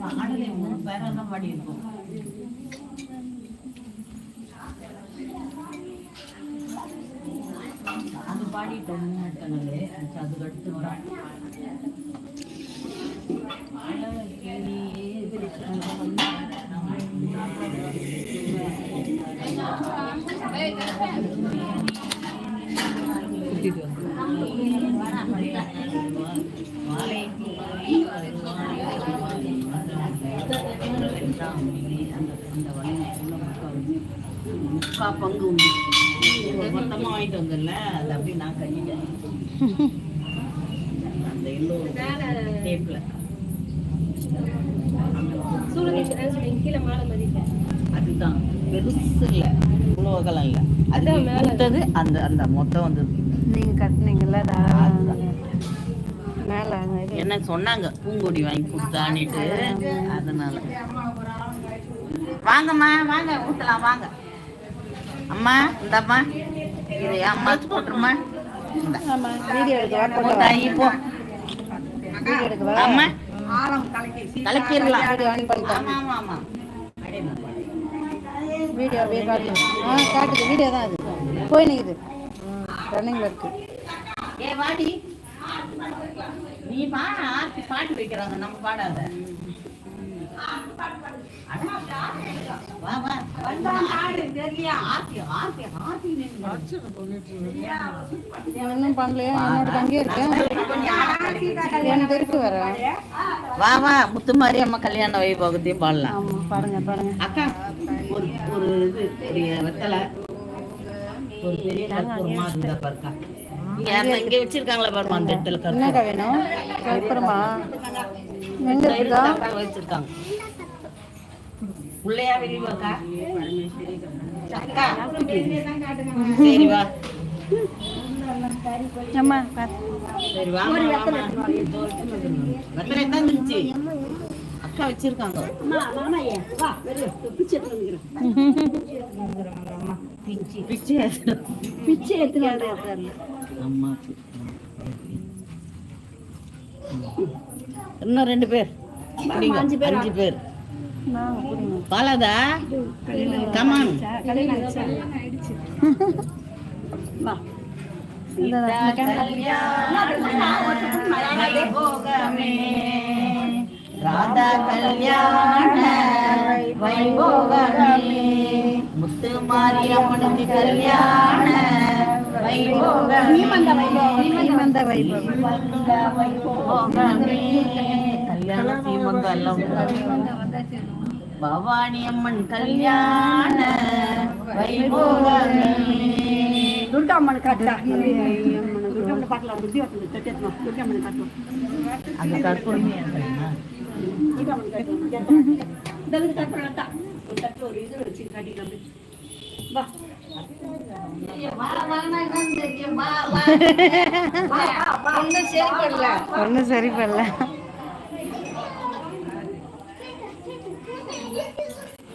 பாடலே மூணு பேரெல்லாம் பாடி இருக்கும் அது பாடிட்டோம் மூணு அதுக்கு அடுத்து வரும் முக்கா பங்கு உண்டு மொத்தமா வாங்கிட்டு வந்தல அது அப்படி நான் கட்டிட்டேன். அந்த எல்லோ டேப்ல. அதுதான். பெருசு இல்ல. இவ்வளோ அகலம் இல்ல அது கொடுத்தது அந்த அந்த மொத்தம் வந்தது நீங்க கட்டுனீங்கல்ல அதுதான். மேல. என்ன சொன்னாங்க? பூங்கொடி வாங்கி கொடுத்தான்னுட்டு அதனால. வாங்கம்மா வாங்க ஊட்டலாம் வாங்க. அம்மா இந்தம்மா. இது அம்மாக்கு போட்டுருமா இந்தா. ஆமா அம்மா. கலக்கிடலாம். ஆமா ஆமா ஆமா. அடேம்மா. வீடியோ அப்படியே காட்டு ஆ காட்டுது வீடியோ தான் அது. போய் நிக்குது. ரன்னிங்ல இருக்கு ஏ வாடி. நீ ஆர்த்தி பாட்டு வைக்கிறாங்க. நம்ம பாடாத அட, வா இன்னும் பண்ணலையா. என்னோட அங்கேயே இருக்கேன். எனக்கு இருக்கு வர வா வா முத்து மாரியம்மா கல்யாண வைபோகத்தையும் பாடலாம். ஆமா பாருங்க பாருங்க. அக்கா ஒரு ஒரு இது பெரிய வெத்தலை. ஒரு பெரிய கற்பூரமா இருந்தா பாருக்கா. இங்க யாருன்னா இங்க வச்சிருக்காங்களா பாருமா அந்த இடத்துல என்னக்கா வேணும்? கற்பூரமா? எங்க அக்கா வச்சிருக்காங்க. உள்ளையா அக்கா. சரி வா. அம்மா பாத்து. சரி வா வெத்தலை தான் இருந்துச்சு அக்கா வச்சிருக்காங்க. பிச்சை பிச்சை அம்மாக்கு இன்னும் ரெண்டு பேர். அஞ்சு பேர் நான் புரியுங்க பாலாதா? கமான் ராதா கல்யாண வைபோகமே. முத்து மாரியம்மனுக்கு கல்யாண வைபோகமே. வைபோகமே கல்யாண தீமங்கலம் பவானி அம்மன் கல்யாண துர்காம்மன் ஒன்னும் சரி பண்ணல.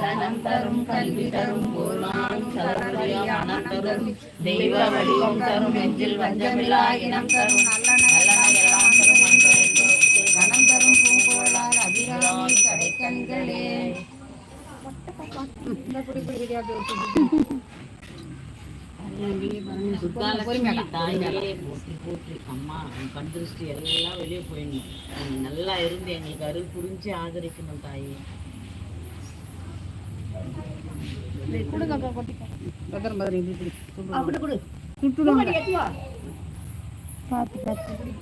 தனம் தரும் கல்வி தரும் பூர்ணாம் சர்வரியம் மனம் தரும் தெய்வ வடிவம் தரும் நெஞ்சில் வஞ்சமில்லா இனம் தரும் கணம் தரும் பூங்கோளால் அபிராமி கடைக்கண்களே அம்மா கண் திருஷ்டி எல்லாம் வெளியே போயிடணும் நல்லா இருந்து எங்களுக்கு அருள் புரிஞ்சு ஆதரிக்கணும் தாயே பத்திரம் பத்திரம் இப்படி இப்படி அப்படி கொடு. பார்த்து பார்த்து